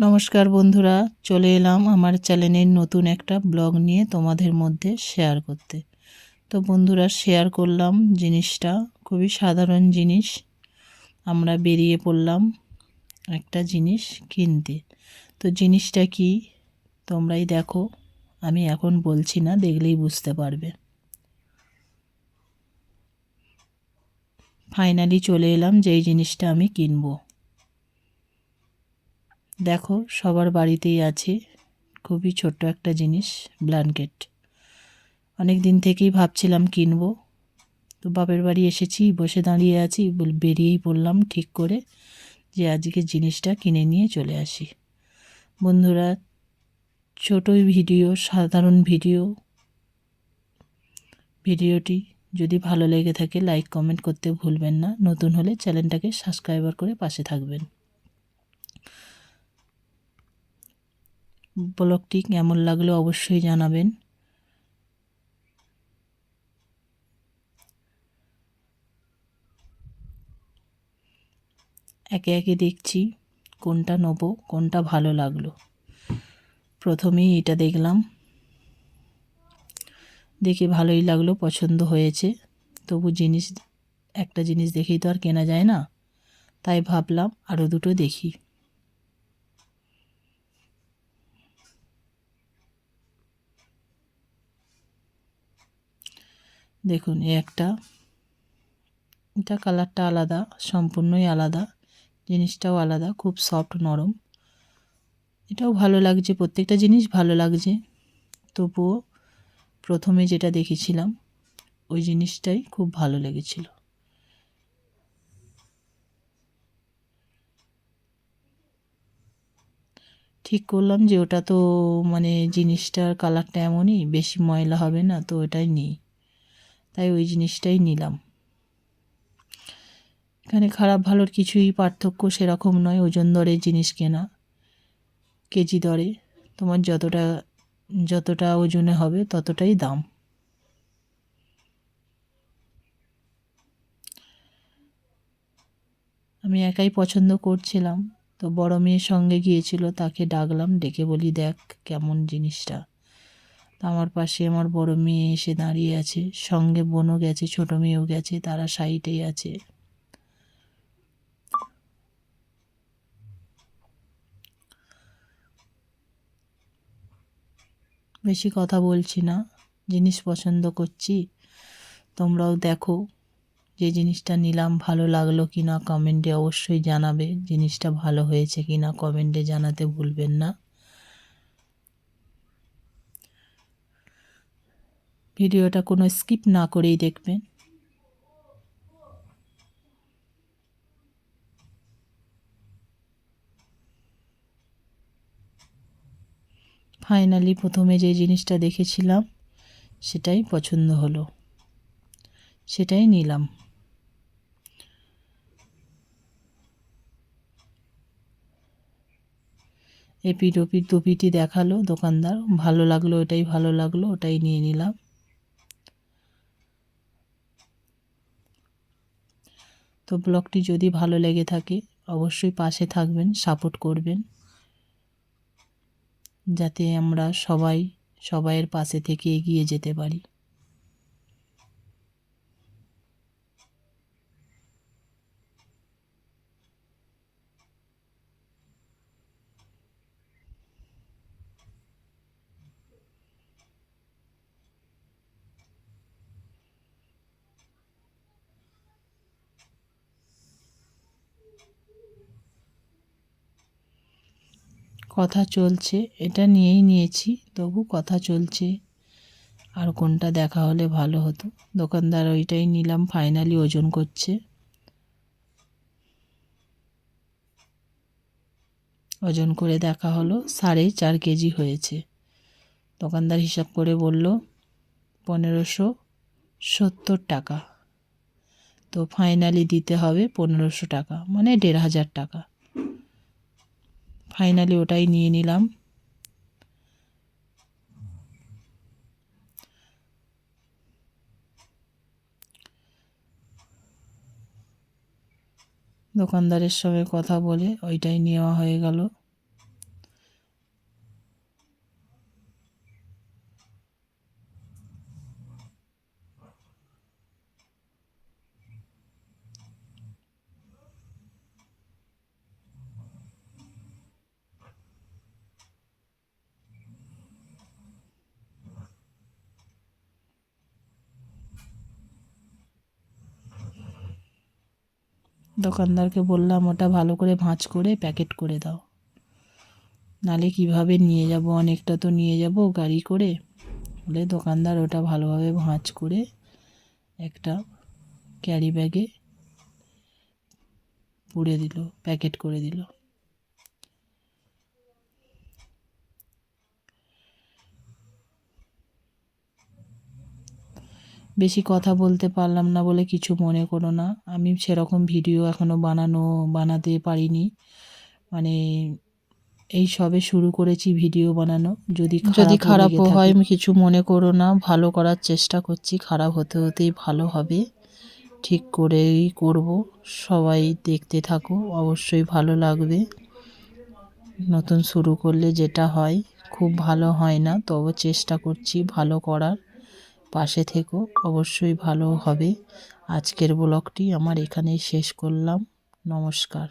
নমস্কার বন্ধুরা, চলে এলাম আমার চ্যানেলের নতুন একটা ব্লগ নিয়ে তোমাদের মধ্যে শেয়ার করতে। তো বন্ধুরা শেয়ার করলাম জিনিসটা, খুবই সাধারণ জিনিস। আমরা বেরিয়ে পড়লাম একটা জিনিস কিনতে। তো জিনিসটা কি? তোমরাই দেখো, আমি এখন বলছি না, দেখলেই বুঝতে পারবে। ফাইনালি চলে এলাম যেই জিনিসটা আমি কিনবো। দেখো, সবার বাড়িতেই আছে খুবই ছোট্ট একটা জিনিস ব্ল্যাঙ্কেট অনেক দিন থেকেই ভাবছিলাম কিনবো। তো বাপের বাড়ি এসেছি, বসে দাঁড়িয়ে আছি বেরিয়েই পড়লাম ঠিক করে যে আজকে জিনিসটা কিনে নিয়ে চলে আসি। বন্ধুরা, ছোটোই ভিডিও, সাধারণ ভিডিও। ভিডিওটি যদি ভালো লেগে থাকে লাইক কমেন্ট করতে ভুলবেন না। নতুন হলে চ্যানেলটাকে সাবস্ক্রাইবার করে পাশে থাকবেন। ব্লগটি কেমন লাগল অবশ্যই জানাবেন। একে একে দেখছি কোনটা নেব, কোনটা ভালো লাগল। প্রথমেই এটা দেখলাম। দেখে ভালোই লাগল, পছন্দ হয়েছে। তবু জিনিস, একটা জিনিস দেখেই তো আর কেনা যায় না। তাই ভাবলাম আরও দুটো দেখি। দেখুন এ একটা। এটা কালারটা আলাদা, সম্পূর্ণই আলাদা। জিনিসটাও আলাদা, খুব সফট, নরম। এটাও ভালো লাগছে, প্রত্যেকটা জিনিস ভালো লাগছে। তবুও প্রথমে যেটা দেখেছিলাম, ওই জিনিসটাই খুব ভালো লেগেছিল। ঠিক করলাম যে ওটা তো মানে জিনিসটার কালারটা এমনই, বেশি ময়লা হবে না, তো ওটাই নিই। তাই ওই জিনিসটাই নিলাম। এখানে খারাপ ভালোর কিছুই পার্থক্য সেরকম নয়, ওজন দরে জিনিস কেনা, কেজি দরে। তোমার যতটা যতটা ওজনে হবে ততটাই দাম। আমি একাই পছন্দ করছিলাম, তো বড় মেয়ের সঙ্গে গিয়েছিল, তাকে ডাকলাম, ডেকে বলি, দেখ কেমন জিনিসটা। তা আমার পাশে আমার বড় মেয়ে এসে দাঁড়িয়ে আছে। সঙ্গে বোনও গেছে, ছোট মেয়েও গেছে, তারা সাইডেই আছে। বেশি কথা বলছি না, জিনিস পছন্দ করছি, তোমরাও দেখো যে জিনিসটা নিলাম ভালো লাগল কি না কমেন্টে অবশ্যই জানাবে, জিনিসটা ভালো হয়েছে কি না কমেন্টে জানাতে ভুলবেন না। ভিডিওটা কোনো স্কিপ না করেই দেখবেন। ফাইনালি প্রথমে যে জিনিসটা দেখেছিলাম, সেটাই পছন্দ হলো। সেটাই নিলাম। এপিট ওপিট দুপিটি দেখাল দোকানদার, ভালো লাগল ওটাই ভালো লাগল, ওটাই নিয়ে নিলাম। তো ব্লগটি যদি ভালো লেগে থাকে, অবশ্যই পাশে থাকবেন, সাপোর্ট করবেন। যাতে আমরা সবাই, সবাইয়ের পাশে থেকে এগিয়ে যেতে পারি। কথা চলছে, এটা নিয়েই নিয়েছি, তবু কথা চলছে। আর কোনটা দেখা হলে ভালো হতো। দোকানদার ওইটাই নিলাম ফাইনালি ওজন করছে। ওজন করে দেখা হলো, সাড়ে চার কেজি হয়েছে। দোকানদার হিসাব করে বলল, পনেরোশো সত্তর টাকা। তো ফাইনালি দিতে হবে পনেরোশো টাকা মানে দেড় হাজার টাকা। ফাইনালি ওটাই নিয়ে নিলাম। দোকানদারের সঙ্গে কথা বলে ওইটাই নেওয়া হয়ে গেল। দোকানদারকে বললাম, ওটা ভালো করে ভাঁজ করে প্যাকেট করে দাও। নালে কীভাবে নিয়ে যাব? অনেকটা তো নিয়ে যাব গাড়ি করে। বলে দোকানদার ওটা ভালোভাবে ভাঁজ করে একটা ক্যারি ব্যাগে পুড়ে দিল, প্যাকেট করে দিল। বেশি কথা বলতে পারলাম না বলে কিছু মনে করো না। আমি সেরকম ভিডিও এখনও বানানো বানাতে পারিনি। মানে এই সবে শুরু করেছি ভিডিও বানানো। যদি যদি খারাপও হয় আমি কিছু মনে করো না। ভালো করার চেষ্টা করছি। খারাপ হতে হতেই ভালো হবে। ঠিক করেই করব। সবাই দেখতে থাকো। অবশ্যই ভালো লাগবে। নতুন শুরু করলে যেটা হয় খুব ভালো হয় না। তবে চেষ্টা করছি ভালো করার। পাশে থেকো অবশ্যই ভালো হবে। আজকের ব্লগটি আমার এখানেই শেষ করলাম। নমস্কার।